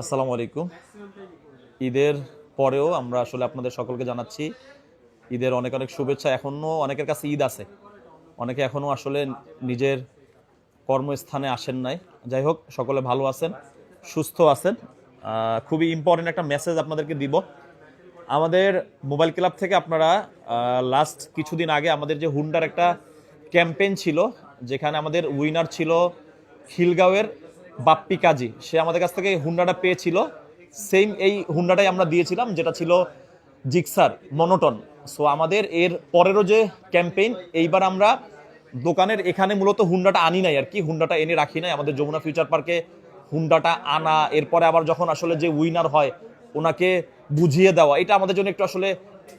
আসসালামু আলাইকুম। ঈদের পরেও আমরা আসলে আপনাদের সকলকে জানাচ্ছি, ঈদের অনেক অনেক শুভেচ্ছা। এখনও অনেকের কাছে ঈদ আছে। অনেকে এখনও আসলে নিজের কর্মস্থানে আসেন নাই। যাই হোক, সকলে ভালো আছেন, সুস্থ আছেন। খুবই ইম্পর্টেন্ট একটা মেসেজ আপনাদেরকে দিব। আমাদের মোবাইল ক্লাব থেকে আপনারা লাস্ট কিছুদিন আগে আমাদের যে হুন্ডার একটা ক্যাম্পেইন ছিল, যেখানে আমাদের উইনার ছিল খিলগাঁওয়ের বাপ্পি কাজী। সে আমাদের কাছ থেকে হুন্ডাটা পেয়েছিল। সেম এই হুন্ডাটাই আমরা দিয়েছিলাম, যেটা ছিল জিক্সার, মনোটন। সো আমাদের এর পরেরও যে ক্যাম্পেইন, এইবার আমরা দোকানের এখানে মূলত হুন্ডাটা আনি নাই আর কি। হুন্ডাটা এনে রাখি নাই। আমাদের যমুনা ফিউচার পার্কে হুন্ডাটা আনা, এরপরে আবার যখন আসলে যে উইনার হয়, ওনাকে বুঝিয়ে দেওয়া, এটা আমাদের জন্য একটু আসলে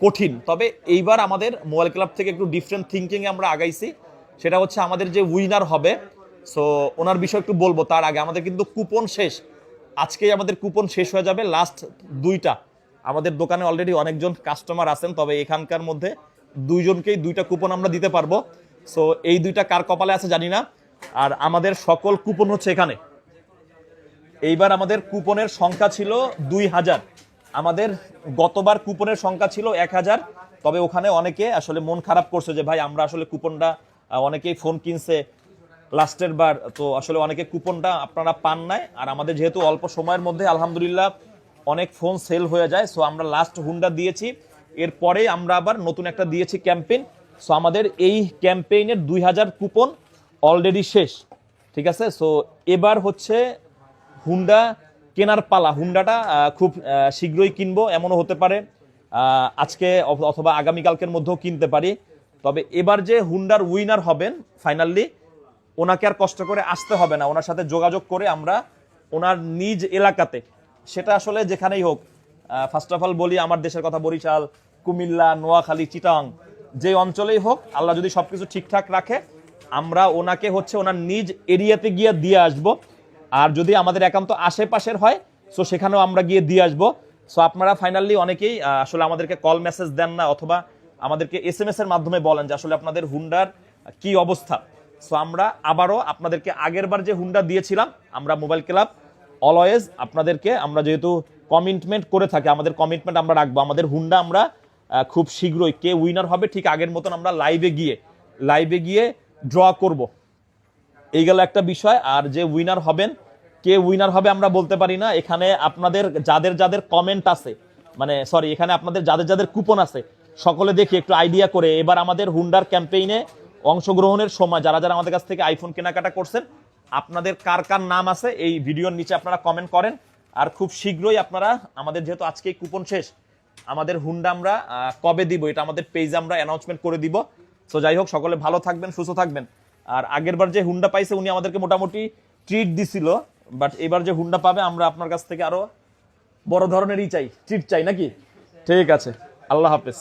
কঠিন। তবে এইবার আমাদের মোবাইল ক্লাব থেকে একটু ডিফারেন্ট থিঙ্কিংয়ে আমরা আগাইছি। সেটা হচ্ছে আমাদের যে উইনার হবে সো ওনার বিষয় একটু বলব তার আগে। আমাদের কিন্তু কুপন শেষ। আজকেই আমাদের কুপন শেষ হয়ে যাবে। লাস্ট দুইটা। আমাদের দোকানে অলরেডি অনেকজন কাস্টমার আছেন, তবে এখানকার মধ্যে দুইজনকেই দুইটা কুপন আমরা দিতে পারব। সো এই দুইটা কার কপালে আছে জানি না। আর আমাদের সকল কুপন হচ্ছে এখানে। এইবার আমাদের কুপনের সংখ্যা ছিল দুই হাজার। আমাদের গতবার কুপনের সংখ্যা ছিল এক হাজার। তবে ওখানে অনেকে আসলে মন খারাপ করছে যে, ভাই, আমরা আসলে কুপনটা অনেকেই ফোন কিনছে লাস্টের বার, তো আসলে অনেকে কুপনটা আপনারা পান নাই। আর আমাদের যেহেতু অল্প সময়ের মধ্যে, আলহামদুলিল্লাহ, অনেক ফোন সেল হয়ে যায়। সো আমরা লাস্ট হুন্ডা দিয়েছি। এরপরে আমরা আবার নতুন একটা দিয়েছি ক্যাম্পেইন। সো আমাদের এই ক্যাম্পেইনের দুই হাজার কুপন অলরেডি শেষ। ঠিক আছে? সো এবার হচ্ছে হুন্ডা কেনার পালা। হুন্ডাটা খুব শীঘ্রই কিনবো, এমনও হতে পারে। আজকে অথবা আগামীকালকের মধ্যেও কিনতে পারি। তবে এবার যে হুন্ডার উইনার হবেন, ফাইনালি ওনাকে আর কষ্ট করে আসতে হবে না। ওনার সাথে যোগাযোগ করে আমরা ওনার নিজ এলাকাতে, সেটা আসলে যেখানেই হোক ফার্স্ট অফ অল বলি আমার দেশের কথা বরিশাল, কুমিল্লা, নোয়াখালী, চিটাং, যে অঞ্চলেই হোক, আল্লাহ যদি সবকিছু ঠিকঠাক রাখে, আমরা ওনাকে হচ্ছে ওনার নিজ এরিয়াতে গিয়ে দিয়ে আসব। আর যদি আমাদের একান্ত আশেপাশের হয় সো সেখানেও আমরা গিয়ে দিয়ে আসব। সো আপনারা ফাইনালি অনেকেই আসলে আমাদেরকে কল মেসেজ দেন না, অথবা আমাদেরকে এস এম এস এর মাধ্যমে বলেন যে আসলে আপনাদের হুন্ডার কি অবস্থা। সো আমরা আবারও আপনাদেরকে আগের বার যে হুন্ডা দিয়েছিলাম, আমরা মোবাইল ক্লাব অলওয়েজ আপনাদেরকে, আমরা যেহেতু কমিটমেন্ট করে থাকি, আমাদের কমিটমেন্ট আমরা রাখব। আমাদের হুন্ডা আমরা খুব শীঘ্রই, কে উইনার হবে ঠিক আগের মতন আমরা লাইভে গিয়ে লাইভে গিয়ে ড্র করব। এই গেল একটা বিষয়, আর যে উইনার হবেন, কে উইনার হবে আমরা বলতে পারি না। এখানে আপনাদের যাদের যাদের কমেন্ট আছে মানে সরি এখানে আপনাদের যাদের যাদের কুপন আছে, সকলে দেখি, একটু আইডিয়া করে। এবার আমাদের হুন্ডার ক্যাম্পেইনে অংশগ্রহণের সময় যারা যারা আমাদের কাছ থেকে আইফোন কেনাকাটা করছেন, আপনাদের কার কার নাম আছে এই ভিডিওর নিচে আপনারা কমেন্ট করেন। আর খুব শীঘ্রই আপনারা, আমাদের যেহেতু আজকে কুপন শেষ, আমাদের হুন্ডা আমরা কবে দিব? এটা আমাদের পেজে আমরা অ্যানাউন্সমেন্ট করে দিব। সো যাই হোক, সকলে ভালো থাকবেন, সুস্থ থাকবেন। আর আগের বার যে হুন্ডা পাইছে, উনি আমাদেরকে মোটামুটি ট্রিট দিছিল। বাট এবার যে হুন্ডা পাবে, আমরা আপনার কাছ থেকে আরও বড় ধরনেরই চাই ট্রিট চাই, নাকি? ঠিক আছে। আল্লাহ হাফেজ।